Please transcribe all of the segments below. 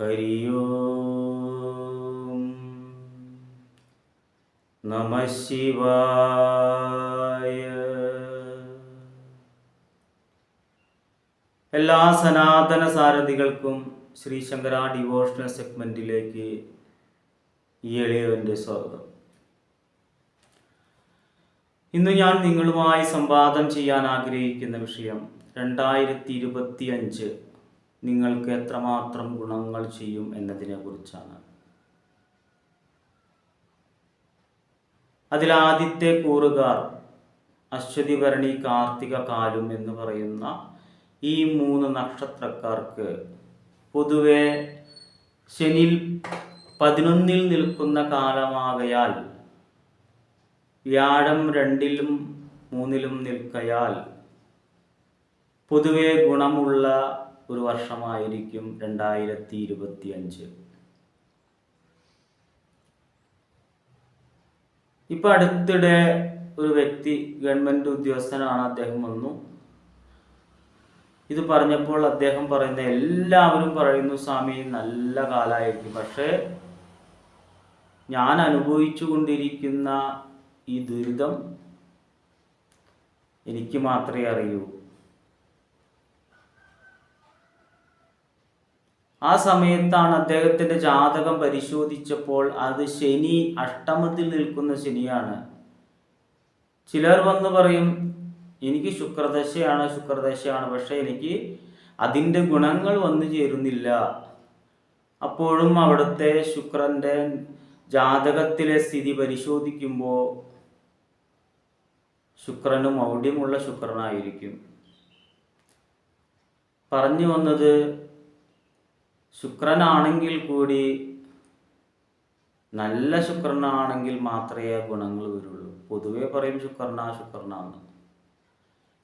ഹരി ഓം നമ ശിവായ എല്ലാ സനാതന സാരഥികൾക്കും ശ്രീ ശങ്കര ഡിവോഷണൽ സെഗ്മെന്റിലേക്ക് ഈ എളിയവന്റെ സ്വാഗതം. ഇന്ന് ഞാൻ നിങ്ങളുമായി സംവാദം ചെയ്യാൻ ആഗ്രഹിക്കുന്ന വിഷയം രണ്ടായിരത്തി ഇരുപത്തി അഞ്ച് നിങ്ങൾക്ക് എത്രമാത്രം ഗുണങ്ങൾ ചെയ്യും എന്നതിനെ കുറിച്ചാണ് അതിലാദ്യത്തെ കൂറുകാർ അശ്വതി ഭരണി കാർത്തിക കാലും എന്ന് പറയുന്ന ഈ മൂന്ന് നക്ഷത്രക്കാർക്ക് പൊതുവെ ശനിൽ പതിനൊന്നിൽ നിൽക്കുന്ന കാലമാകയാൽ വ്യാഴം രണ്ടിലും മൂന്നിലും നിൽക്കയാൽ പൊതുവെ ഗുണമുള്ള ഒരു വർഷമായിരിക്കും രണ്ടായിരത്തി ഇരുപത്തി അഞ്ച് ഇപ്പൊ അടുത്തിടെ ഒരു വ്യക്തി ഗവൺമെന്റ് ഉദ്യോഗസ്ഥനാണ് അദ്ദേഹം വന്നു. ഇത് പറഞ്ഞപ്പോൾ അദ്ദേഹം പറയുന്ന എല്ലാവരും പറയുന്നു സ്വാമി നല്ല കാലമായിരിക്കും പക്ഷേ ഞാൻ അനുഭവിച്ചു കൊണ്ടിരിക്കുന്ന ഈ ദുരിതം എനിക്ക് മാത്രമേ അറിയൂ. ആ സമയത്താണ് അദ്ദേഹത്തിന്റെ ജാതകം പരിശോധിച്ചപ്പോൾ അത് ശനി അഷ്ടമത്തിൽ നിൽക്കുന്ന ശനിയാണ്. ചിലർ വന്ന് പറയും എനിക്ക് ശുക്രദശയാണ് ശുക്രദശയാണ് പക്ഷെ എനിക്ക് അതിന്റെ ഗുണങ്ങൾ വന്നു ചേരുന്നില്ല. അപ്പോഴും അവിടുത്തെ ശുക്രന്റെ ജാതകത്തിലെ സ്ഥിതി പരിശോധിക്കുമ്പോൾ ശുക്രന് മൗഢ്യമുള്ള ശുക്രനായിരിക്കും. പറഞ്ഞു വന്നത് ശുക്രനാണെങ്കിൽ കൂടി നല്ല ശുക്രനാണെങ്കിൽ മാത്രമേ ഗുണങ്ങൾ വരുള്ളൂ. പൊതുവേ പറയും ശുക്രനാ ശുക്രനാന്ന്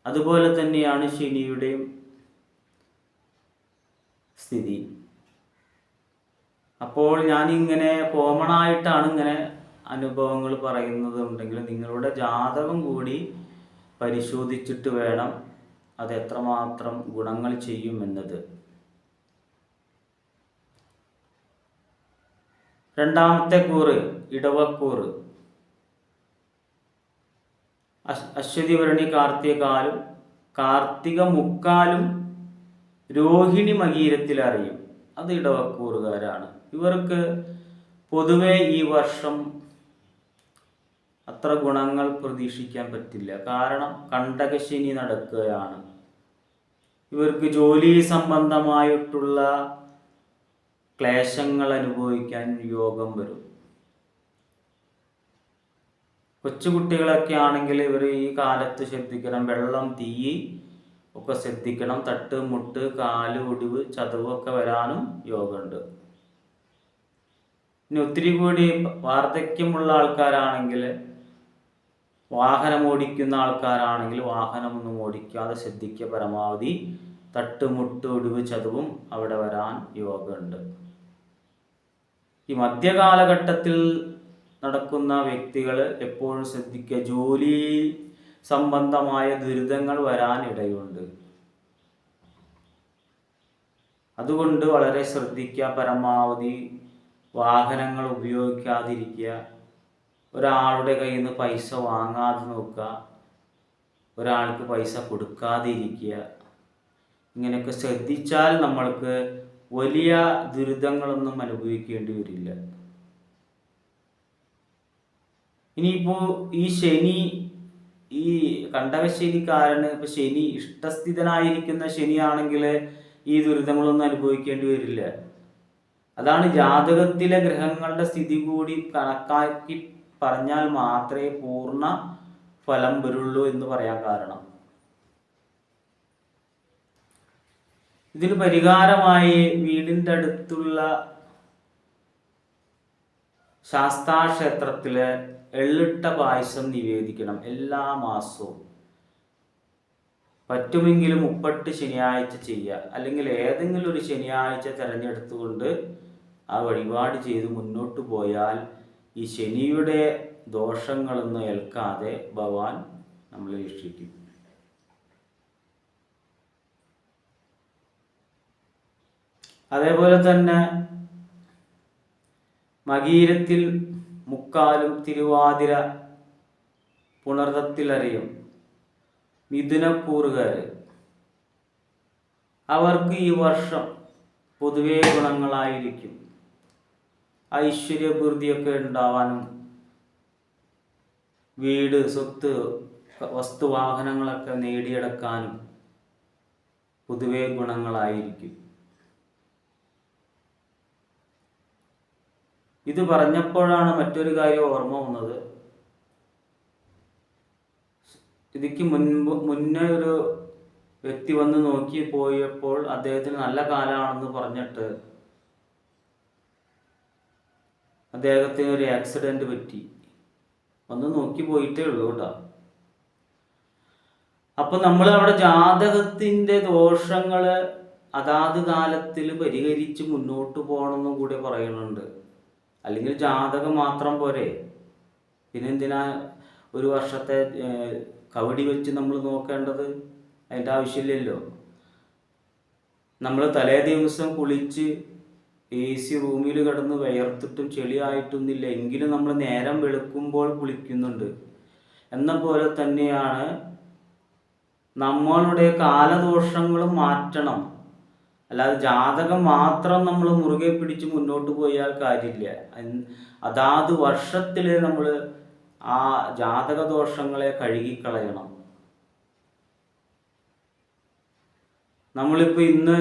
അതുപോലെ തന്നെയാണ് ശനിയുടെയും സ്ഥിതി. അപ്പോൾ ഞാനിങ്ങനെ കോമൺ ആയിട്ടാണ് ഇങ്ങനെ അനുഭവങ്ങൾ പറയുന്നത് ഉണ്ടെങ്കിൽ നിങ്ങളുടെ ജാതകം കൂടി പരിശോധിച്ചിട്ട് വേണം അത് എത്രമാത്രം ഗുണങ്ങൾ ചെയ്യും രണ്ടാമത്തെ കൂറ് ഇടവക്കൂറ്. അശ് അശ്വതി ഭരണി കാർത്തിക കാർത്തിക മുക്കാലും രോഹിണി മകീരത്തിൽ അറിയും അത് ഇടവക്കൂറുകാരാണ്. ഇവർക്ക് പൊതുവെ ഈ വർഷം അത്ര ഗുണങ്ങൾ പ്രതീക്ഷിക്കാൻ പറ്റില്ല. കാരണം കണ്ടകശനി നടക്കുകയാണ്. ഇവർക്ക് ജോലി സംബന്ധമായിട്ടുള്ള ക്ലേശങ്ങൾ അനുഭവിക്കാൻ യോഗം വരും. കൊച്ചുകുട്ടികളൊക്കെ ആണെങ്കിൽ ഇവർ ഈ കാലത്ത് ശ്രദ്ധിക്കണം. വെള്ളം തീ ഒക്കെ ശ്രദ്ധിക്കണം. തട്ട് മുട്ട് കാൽ ഒടിവ് ചതവൊക്കെ വരാനും യോഗമുണ്ട്. ഇനി ഒത്തിരി കൂടി വാർദ്ധക്യമുള്ള ആൾക്കാരാണെങ്കിൽ വാഹനം ഓടിക്കുന്ന ആൾക്കാരാണെങ്കിൽ വാഹനമൊന്നും ഓടിക്കാതെ ശ്രദ്ധിക്കുക. പരമാവധി തട്ടുമുട്ട് ഒടിവ് ചതവും അവിടെ വരാൻ യോഗമുണ്ട്. ഈ മധ്യകാലഘട്ടത്തിൽ നടക്കുന്ന വ്യക്തികൾ എപ്പോഴും ശ്രദ്ധിക്കുക ജോലി സംബന്ധമായ ദുരിതങ്ങൾ വരാനിടയുണ്ട്. അതുകൊണ്ട് വളരെ ശ്രദ്ധിക്കുക പരമാവധി വാഹനങ്ങൾ ഉപയോഗിക്കാതിരിക്കുക ഒരാളുടെ കയ്യിൽ നിന്ന് പൈസ വാങ്ങാതെ നോക്കുക ഒരാൾക്ക് പൈസ കൊടുക്കാതിരിക്കുക ഇങ്ങനെയൊക്കെ ശ്രദ്ധിച്ചാൽ നമ്മൾക്ക് വലിയ ദുരിതങ്ങളൊന്നും അനുഭവിക്കേണ്ടി വരില്ല. ഇനിയിപ്പോൾ ഈ ശനി ഈ കണ്ടകശനിക്കാരന് ഇപ്പൊ ശനി ഇഷ്ടസ്ഥിതനായിരിക്കുന്ന ശനിയാണെങ്കിൽ ഈ ദുരിതങ്ങളൊന്നും അനുഭവിക്കേണ്ടി വരില്ല. അതാണ് ജാതകത്തിലെ ഗ്രഹങ്ങളുടെ സ്ഥിതി കൂടി കണക്കാക്കി പറഞ്ഞാൽ മാത്രമേ പൂർണ ഫലം വരുള്ളൂ എന്ന് പറയാൻ കാരണം. ഇതിന് പരിഹാരമായി വീടിന്റെ അടുത്തുള്ള ശാസ്താക്ഷേത്രത്തിലെ എള്ളിട്ട പായസം നിവേദിക്കണം എല്ലാ മാസവും. പറ്റുമെങ്കിലും മുപ്പട്ട് ശനിയാഴ്ച ചെയ്യുക. അല്ലെങ്കിൽ ഏതെങ്കിലും ഒരു ശനിയാഴ്ച തിരഞ്ഞെടുത്തുകൊണ്ട് ആ വഴിപാട് ചെയ്ത് മുന്നോട്ട് പോയാൽ ഈ ശനിയുടെ ദോഷങ്ങളൊന്നും ഏൽക്കാതെ ഭഗവാൻ നമ്മളെ രക്ഷിക്കും. അതേപോലെ തന്നെ മകീരത്തിൽ മുക്കാലും തിരുവാതിര പുണർത്തത്തിലറിയും മിഥുനക്കൂറുകാർ അവർക്ക് ഈ വർഷം പൊതുവേ ഗുണങ്ങളായിരിക്കും. ഐശ്വര്യപൂർത്തിയൊക്കെ ഉണ്ടാവാനും വീട് സ്വത്ത് വസ്തുവാഹനങ്ങളൊക്കെ നേടിയെടുക്കാനും പൊതുവേ ഗുണങ്ങളായിരിക്കും. ഇത് പറഞ്ഞപ്പോഴാണ് മറ്റൊരു കാര്യം ഓർമ്മ വന്നത്. ഇതിക്ക് മുൻപ് മുന്നേ ഒരു വ്യക്തി വന്ന് നോക്കി പോയപ്പോൾ അദ്ദേഹത്തിന് നല്ല കാലമാണെന്ന് പറഞ്ഞിട്ട് അദ്ദേഹത്തിന് ഒരു ആക്സിഡന്റ് പറ്റി. വന്ന് നോക്കി പോയിട്ടേ ഉള്ളൂ കേട്ടോ. അപ്പൊ നമ്മൾ അവിടെ ജാതകത്തിന്റെ ദോഷങ്ങൾ അതാത് കാലത്തിൽ പരിഹരിച്ച് മുന്നോട്ട് പോകണമെന്നും കൂടി പറയുന്നുണ്ട്. അല്ലെങ്കിൽ ജാതകം മാത്രം പോരെ. പിന്നെന്തിനാ ഒരു വർഷത്തെ കവടി വെച്ച് നമ്മൾ നോക്കേണ്ടത് അതിന്റെ ആവശ്യമില്ലല്ലോ. നമ്മൾ തലേ ദിവസം കുളിച്ച് എ സി റൂമിൽ കിടന്ന് വിയർത്തിട്ടും ചെളിയായിട്ടൊന്നുമില്ല. എങ്കിലും നമ്മൾ നേരം വെളുക്കുമ്പോൾ കുളിക്കുന്നുണ്ട്. എന്ന പോലെ തന്നെയാണ് നമ്മളുടെ കാലദോഷങ്ങൾ മാറ്റണം. അല്ലാതെ ജാതകം മാത്രം നമ്മൾ മുറുകെ പിടിച്ച് മുന്നോട്ട് പോയാൽ കാര്യമില്ല. അതാത് വർഷത്തിൽ നമ്മൾ ആ ജാതക ദോഷങ്ങളെ കഴുകിക്കളയണം. നമ്മളിപ്പോൾ ഇന്ന്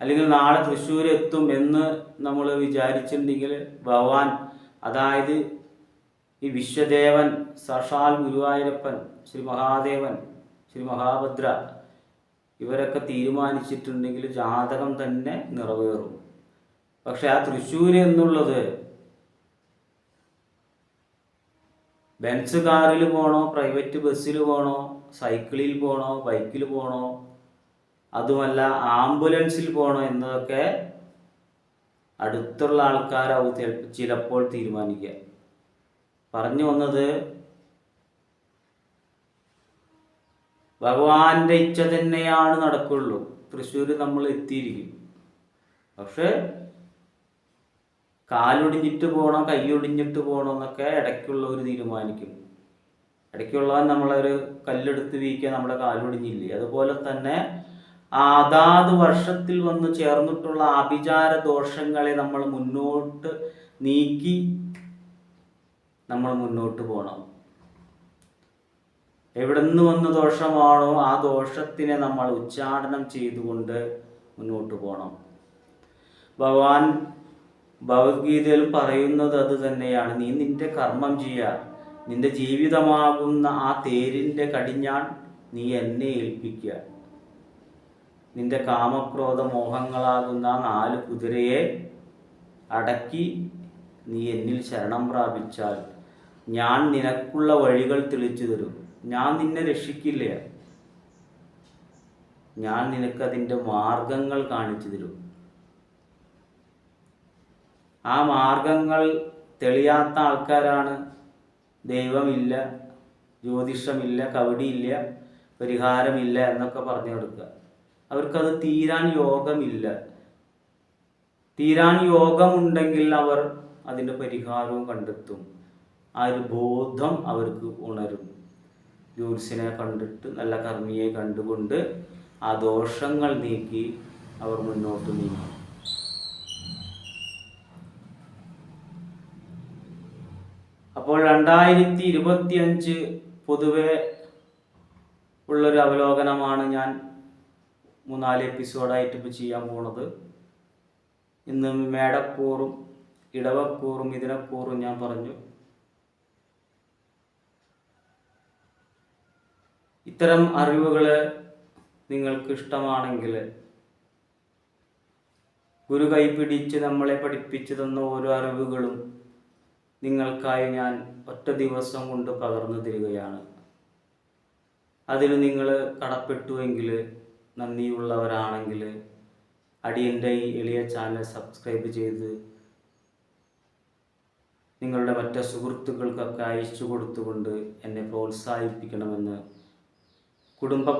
അല്ലെങ്കിൽ നാളെ തൃശ്ശൂർ എത്തും എന്ന് നമ്മൾ വിചാരിച്ചിട്ടുണ്ടെങ്കിൽ ഭഗവാൻ അതായത് ഈ വിശ്വദേവൻ സഷാൽ ഗുരുവായൂരപ്പൻ ശ്രീ മഹാദേവൻ ശ്രീ മഹാഭദ്ര ഇവരൊക്കെ തീരുമാനിച്ചിട്ടുണ്ടെങ്കിൽ ജാതകം തന്നെ നിറവേറും. പക്ഷെ ആ തൃശ്ശൂർ എന്നുള്ളത് ബെൻസ് കാറിൽ പോകണോ പ്രൈവറ്റ് ബസ്സിൽ പോകണോ സൈക്കിളിൽ പോകണോ ബൈക്കിൽ പോകണോ അതുമല്ല ആംബുലൻസിൽ പോകണോ എന്നതൊക്കെ അടുത്തുള്ള ആൾക്കാരാവും ചിലപ്പോൾ തീരുമാനിക്കുക. പറഞ്ഞു വന്നത് ഭഗവാന്റെ ഇച്ഛ തന്നെയാണ് നടക്കുള്ളൂ. തൃശ്ശൂർ നമ്മൾ എത്തിയിരിക്കും പക്ഷെ കാലൊടിഞ്ഞിട്ട് പോകണോ കൈയൊടിഞ്ഞിട്ട് പോകണം എന്നൊക്കെ ഇടയ്ക്കുള്ളവർ തീരുമാനിക്കും ഇടയ്ക്കുള്ളവൻ നമ്മളൊരു കല്ലെടുത്ത് വീക്കാൻ നമ്മുടെ കാലൊടിഞ്ഞില്ലേ? അതുപോലെ തന്നെ അതാത് വർഷത്തിൽ വന്ന് ചേർന്നിട്ടുള്ള അഭിചാര ദോഷങ്ങളെ നമ്മൾ മുന്നോട്ട് നീക്കി നമ്മൾ മുന്നോട്ട് പോകണം. എവിടെ നിന്ന് വന്ന ദോഷമാണോ ആ ദോഷത്തിനെ നമ്മൾ ഉച്ചാടനം ചെയ്തുകൊണ്ട് മുന്നോട്ട് പോകണം. ഭഗവാൻ ഭഗവത്ഗീതയിൽ പറയുന്നത് അത് തന്നെയാണ്. നീ നിന്റെ കർമ്മം ചെയ്യുക. നിന്റെ ജീവിതമാകുന്ന ആ തേരിന്റെ കടിഞ്ഞാൺ നീ എന്നെ ഏൽപ്പിക്കുക. നിന്റെ കാമക്രോധ മോഹങ്ങളാകുന്ന നാല് കുതിരയെ അടക്കി നീ എന്നിൽ ശരണം പ്രാപിച്ചാൽ ഞാൻ നിനക്കുള്ള വഴികൾ തെളിച്ചു തരും. ഞാൻ നിന്നെ രക്ഷിക്കില്ല. ഞാൻ നിനക്ക് അതിന്റെ മാർഗങ്ങൾ കാണിച്ചു തരും. ആ മാർഗങ്ങൾ തെളിയാത്ത ആൾക്കാരാണ്. ദൈവമില്ല ജ്യോതിഷമില്ല കവടിയില്ല പരിഹാരമില്ല എന്നൊക്കെ പറഞ്ഞു കൊടുക്കുക. അവർക്കത് തീരാൻ യോഗമില്ല. തീരാൻ യോഗമുണ്ടെങ്കിൽ അവർ അതിന്റെ പരിഹാരവും കണ്ടെത്തും. ആ ഒരു ബോധം അവർക്ക് ഉണരും. ജ്യോത്സ്യനെ കണ്ടിട്ട് നല്ല കർമ്മിയെ കണ്ടുകൊണ്ട് ആ ദോഷങ്ങൾ നീക്കി അവർ മുന്നോട്ട് നീങ്ങും. അപ്പോൾ രണ്ടായിരത്തി ഇരുപത്തി അഞ്ച് പൊതുവെ ഉള്ളൊരു അവലോകനമാണ് ഞാൻ മൂന്നാൽ എപ്പിസോഡായിട്ട് ഇപ്പോൾ ചെയ്യാൻ പോണത്. ഇന്ന് മേടക്കൂറും ഇടവക്കൂറും ഇതിനക്കൂറും ഞാൻ പറഞ്ഞു. ഇത്തരം അറിവുകൾ നിങ്ങൾക്ക് ഇഷ്ടമാണെങ്കിൽ ഗുരു കൈപിടിച്ച് നമ്മളെ പഠിപ്പിച്ചു തന്ന ഓരോ അറിവുകളും നിങ്ങൾക്കായി ഞാൻ ഒറ്റ ദിവസം കൊണ്ട് പകർന്നു തരികയാണ്. അതിന് നിങ്ങൾ കടപ്പെട്ടുവെങ്കിൽ നന്ദിയുള്ളവരാണെങ്കിൽ അടിയന്റെ ഈ എളിയ ചാനൽ സബ്സ്ക്രൈബ് ചെയ്ത് നിങ്ങളുടെ മറ്റു സുഹൃത്തുക്കൾക്കൊക്കെ അയച്ചു കൊടുത്തുകൊണ്ട് എന്നെ പ്രോത്സാഹിപ്പിക്കണമെന്ന് കുടുംബ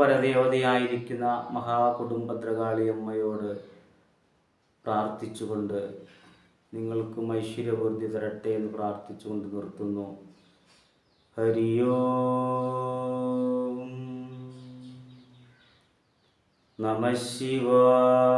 മഹാകുടുംബദ്രകാളിയമ്മയോട് പ്രാർത്ഥിച്ചുകൊണ്ട് നിങ്ങൾക്കും ഐശ്വര്യവൃദ്ധി തരട്ടെ എന്ന് പ്രാർത്ഥിച്ചുകൊണ്ട് നിർത്തുന്നു. ഹരിയോ നമ ശിവായ